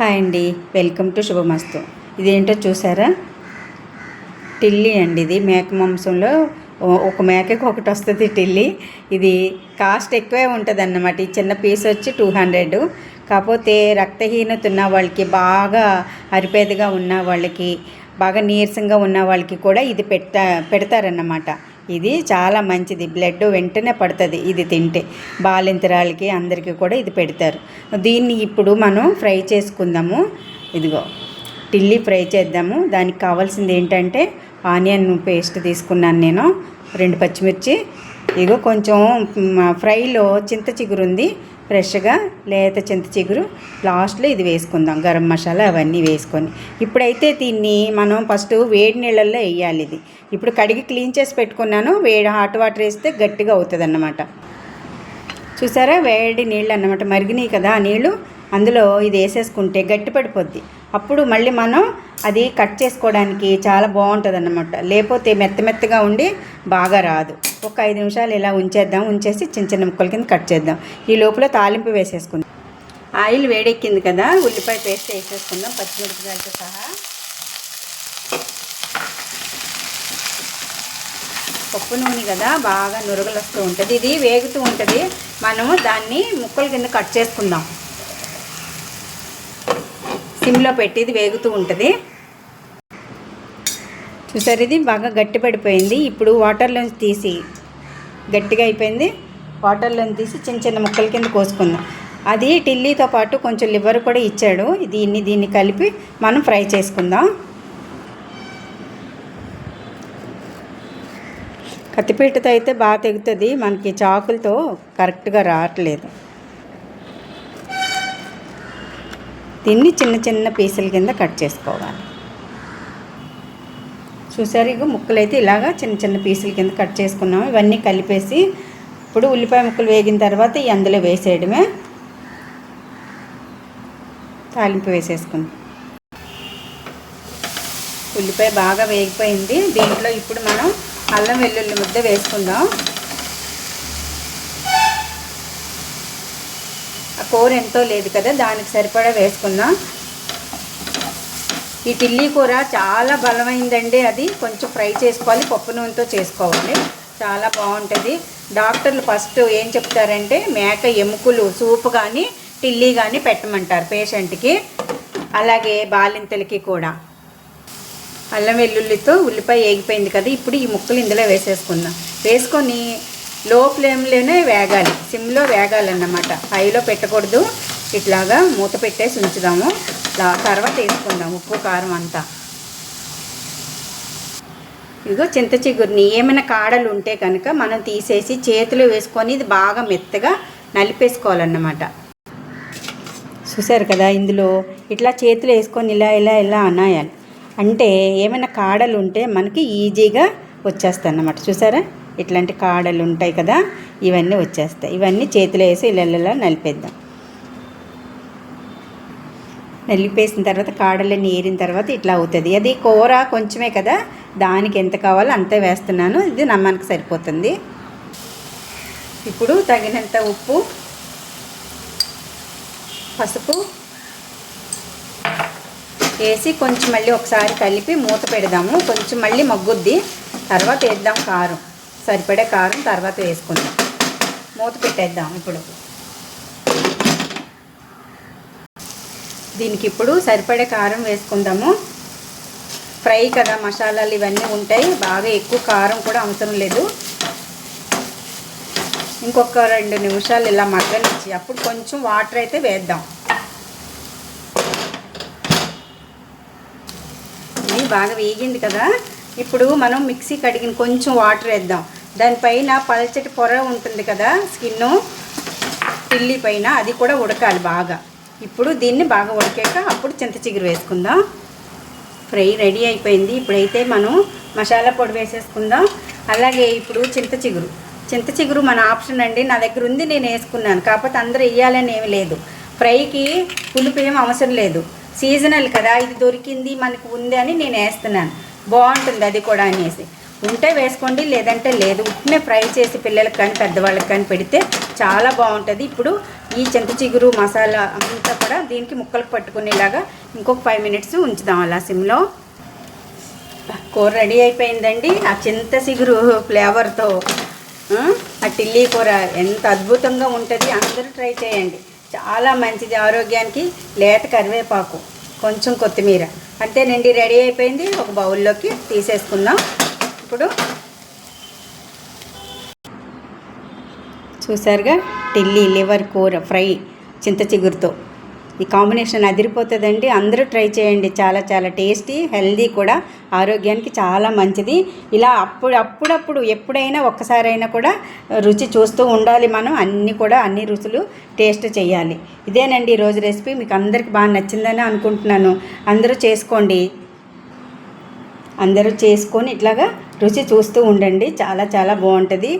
Hi అండి. Welcome to శుభమస్తు. ఇదేంటో చూసారా? టిల్లీ అండి ఇది. మేక మాంసంలో ఒక మేకకు ఒకటి వస్తుంది టిల్లీ. ఇది కాస్ట్ ఎక్కువే ఉంటుంది అన్నమాట ఈ చిన్న పీస్ వచ్చి టూ హండ్రెడ్. కాకపోతే రక్తహీనత ఉన్న వాళ్ళకి బాగా అరిపేదగా ఉన్న వాళ్ళకి బాగా నీరసంగా ఉన్న వాళ్ళకి కూడా ఇది పెట్ట పెడతారన్నమాట. ఇది చాలా మంచిది. బ్లడ్ వెంటనే పడుతుంది ఇది తింటే. బాలింతరాలకి అందరికీ కూడా ఇది పెడతారు. దీన్ని ఇప్పుడు మనం ఫ్రై చేసుకుందాము. ఇదిగో టిల్లీ ఫ్రై చేద్దాము. దానికి కావాల్సింది ఏంటంటే ఆనియన్ పేస్ట్ తీసుకున్నాను నేను. రెండు పచ్చిమిర్చి. ఇగో కొంచెం ఫ్రైలో చింత చిగురు ఉంది ఫ్రెష్గా లేత చింత చిగురు లాస్ట్లో ఇది వేసుకుందాం. గరం మసాలా అవన్నీ వేసుకొని. ఇప్పుడైతే దీన్ని మనం ఫస్ట్ వేడి నీళ్ళల్లో వేయాలి ఇది. ఇప్పుడు కడిగి క్లీన్ చేసి పెట్టుకున్నాను. వేడి హాట్ వాటర్ వేస్తే గట్టిగా అవుతుంది అన్నమాట చూసారా? వేడి నీళ్ళు అన్నమాట. మరిగినాయి కదా ఆ నీళ్ళు. అందులో ఇది వేసేసుకుంటే గట్టి పడిపోద్ది. అప్పుడు మళ్ళీ మనం అది కట్ చేసుకోవడానికి చాలా బాగుంటుంది అన్నమాట లేకపోతే మెత్త మెత్తగా ఉండి బాగా రాదు. ఒక ఐదు నిమిషాలు ఇలా ఉంచేద్దాం. ఉంచేసి చిన్న చిన్న ముక్కల కింద కట్ చేద్దాం. ఈ లోపల తాలింపు వేసేసుకుందాం. ఆయిల్ వేడెక్కింది కదా ఉల్లిపాయ పేస్ట్ వేసేసుకుందాం. పచ్చిమిరపకాయలతో సహా. పప్పు నూనె కదా బాగా నురగలు వస్తూ ఉంటుంది. ఇది వేగుతూ ఉంటుంది. మనము దాన్ని ముక్కల కింద కట్ చేసుకుందాం. సిమ్లో పెట్టి ఇది వేగుతూ ఉంటుంది. చూసారు ఇది బాగా గట్టి పడిపోయింది. ఇప్పుడు వాటర్లోంచి తీసి గట్టిగా అయిపోయింది. వాటర్లోంచి తీసి చిన్న చిన్న ముక్కల కింద కోసుకుందాం. అది టిల్లీతో పాటు కొంచెం లివర్ కూడా ఇచ్చాడు. దీన్ని దీన్ని కలిపి మనం ఫ్రై చేసుకుందాం. కత్తిపీటతో అయితే బాగా తెగుతుంది. మనకి చాకులతో కరెక్ట్గా రావట్లేదు. దీన్ని చిన్న చిన్న పీసుల కింద కట్ చేసుకోవాలి. చూసారు ఇక ముక్కలు అయితే ఇలాగా చిన్న చిన్న పీసుల కింద కట్ చేసుకున్నాము. ఇవన్నీ కలిపేసి ఇప్పుడు ఉల్లిపాయ ముక్కలు వేగిన తర్వాత ఈ అందులో వేసేయడమే. తాలింపు వేసేసుకుందాం. ఉల్లిపాయ బాగా వేగిపోయింది. దీంట్లో ఇప్పుడు మనం అల్లం వెల్లుల్లి ముద్ద వేసుకుందాం. కూర ఎంతో లేదు కదా దానికి సరిపడా వేసుకుందాం ఈ టిల్లీ కూర చాలా బలమైందండి అది. కొంచెం ఫ్రై చేసుకోవాలి పప్పు నూనెతో చేసుకోవాలి. చాలా బాగుంటుంది. డాక్టర్లు ఫస్ట్ ఏం చెప్తారంటే మేక ఎముకలు సూప్ కానీ టిల్లీ కానీ పెట్టమంటారు పేషెంట్కి. అలాగే బాలింతలకి కూడా. అల్లం వెల్లుల్లితో ఉల్లిపాయ వేగిపోయింది కదా ఇప్పుడు ఈ ముక్కలు ఇందులో వేసేసుకుందాం. వేసుకొని లో ఫ్లేమ్లోనే వేగాలి. సిమ్లో వేగాలన్నమాట. హైలో పెట్టకూడదు. ఇట్లాగా మూత పెట్టేసి ఉంచుదాము. లా- తర్వాత వేసుకుందాం ఉప్పు కారం అంతా. ఇదిగో చింత చిగురిని ఏమైనా కాడలు ఉంటే కనుక మనం తీసేసి చేతిలో వేసుకొని ఇది బాగా మెత్తగా నలిపేసుకోవాలన్నమాట. చూసారు కదా ఇందులో? ఇట్లా చేతులు వేసుకొని ఇలా ఇలా ఇలా అనాయాలి అంటే ఏమైనా కాడలు ఉంటే మనకి ఈజీగా వచ్చేస్తాయి అన్నమాట చూసారా ఇట్లాంటి కాడలు ఉంటాయి కదా ఇవన్నీ వచ్చేస్తాయి. ఇవన్నీ చేతిలో వేసి ఇళ్ళల్లో నలిపేద్దాం. నలిపేసిన తర్వాత కాడలన్నీ ఏరిన తర్వాత ఇట్లా అవుతుంది. అది కూర కొంచెమే కదా దానికి ఎంత కావాలో అంతే వేస్తున్నాను. ఇది నమ్మడానికి సరిపోతుంది. ఇప్పుడు తగినంత ఉప్పు పసుపు వేసి కొంచెం మళ్ళీ ఒకసారి కలిపి మూత పెడదాము. కొంచెం మళ్ళీ మగ్గుద్ది. తర్వాత వేద్దాం కారం. సరిపడే కారం తర్వాత వేసుకుందాం. మూత పెట్టేద్దాం ఇప్పుడు. దీనికి ఇప్పుడు సరిపడే కారం వేసుకుందాము. ఫ్రై కదా మసాలాలు ఇవన్నీ ఉంటాయి. బాగా ఎక్కువ కారం కూడా అవసరం లేదు. ఇంకొక రెండు నిమిషాలు ఇలా మగ్గనిచ్చి అప్పుడు కొంచెం వాటర్ అయితే వేద్దాం. ఇది బాగా వేగింది కదా. ఇప్పుడు మనం మిక్సీ కడిగిన కొంచెం వాటర్ వేద్దాం. దానిపైన పల్చటి పొర ఉంటుంది కదా స్కిన్ పిల్లి పైన అది కూడా ఉడకాలి బాగా. ఇప్పుడు దీన్ని బాగా ఉడికాక అప్పుడు చింత చిగురు వేసుకుందాం. ఫ్రై రెడీ అయిపోయింది. ఇప్పుడైతే మనం మసాలా పొడి వేసేసుకుందాం. అలాగే ఇప్పుడు చింత చిగురు. చింత చిగురు మన ఆప్షన్ అండి. నా దగ్గర ఉంది నేను వేసుకున్నాను. కాకపోతే అందరూ వేయాలని ఏమి లేదు. ఫ్రైకి పులుపు ఏం అవసరం లేదు. సీజనల్ కదా ఇది దొరికింది మనకు ఉంది అని నేను వేస్తున్నాను. బాగుంటుంది అది కూడా అనేసి. ఉంటే వేసుకోండి లేదంటే లేదు. ఉట్టినే ఫ్రై చేసి పిల్లలకి కానీ పెద్దవాళ్ళకి కానీ పెడితే చాలా బాగుంటుంది. ఇప్పుడు ఈ చింత చిగురు మసాలా అంతా కూడా దీనికి ముక్కలకు పట్టుకునేలాగా ఇంకొక ఫైవ్ మినిట్స్ ఉంచుదాం అలా సిమ్లో. కూర రెడీ అయిపోయిందండి. ఆ చింత చిగురు ఫ్లేవర్తో ఆ, ఆ టిల్లీ కూర ఎంత అద్భుతంగా ఉంటుంది. అందరూ ట్రై చేయండి. చాలా మంచిది ఆరోగ్యానికి. లేత కరివేపాకు కొంచెం కొత్తిమీర. అంతేనండి రెడీ అయిపోయింది. ఒక బౌల్లోకి తీసేసుకుందాం. ఇప్పుడు చూసారుగా టిల్లీ లివర్ కూర ఫ్రై చింత చిగురుతో. ఈ కాంబినేషన్ అదిరిపోతుందండి. అందరూ ట్రై చేయండి. చాలా చాలా టేస్టీ హెల్దీ కూడా. ఆరోగ్యానికి చాలా మంచిది. ఇలా అప్పుడు అప్పుడప్పుడు ఎప్పుడైనా ఒక్కసారైనా కూడా రుచి చూస్తూ ఉండాలి మనం. అన్నీ కూడా అన్ని రుచులు టేస్ట్ చేయాలి. ఇదేనండి ఈరోజు రెసిపీ. మీకు అందరికి బాగా నచ్చిందని అనుకుంటున్నాను. అందరూ చేసుకోండి. అందరూ చేసుకొని ఇట్లాగా రుచి చూస్తూ ఉండండి. చాలా చాలా బాగుంటుంది.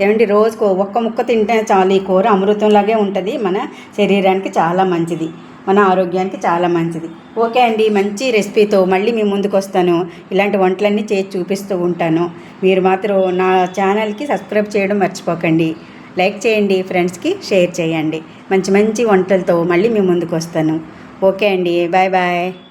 ఏమంటే రోజుకు ఒక్క ముక్క తింటే చాలు ఈ కూర అమృతంలాగే ఉంటుంది. మన శరీరానికి చాలా మంచిది. మన ఆరోగ్యానికి చాలా మంచిది. ఓకే అండి మంచి రెసిపీతో మళ్ళీ మీ ముందుకు వస్తాను. ఇలాంటి వంటలన్నీ చేసి చూపిస్తూ ఉంటాను. మీరు మాత్రం నా ఛానల్కి సబ్స్క్రైబ్ చేయడం మర్చిపోకండి. లైక్ చేయండి ఫ్రెండ్స్కి షేర్ చేయండి. మంచి మంచి వంటలతో మళ్ళీ మీ ముందుకు వస్తాను. ఓకే అండి బాయ్ బాయ్.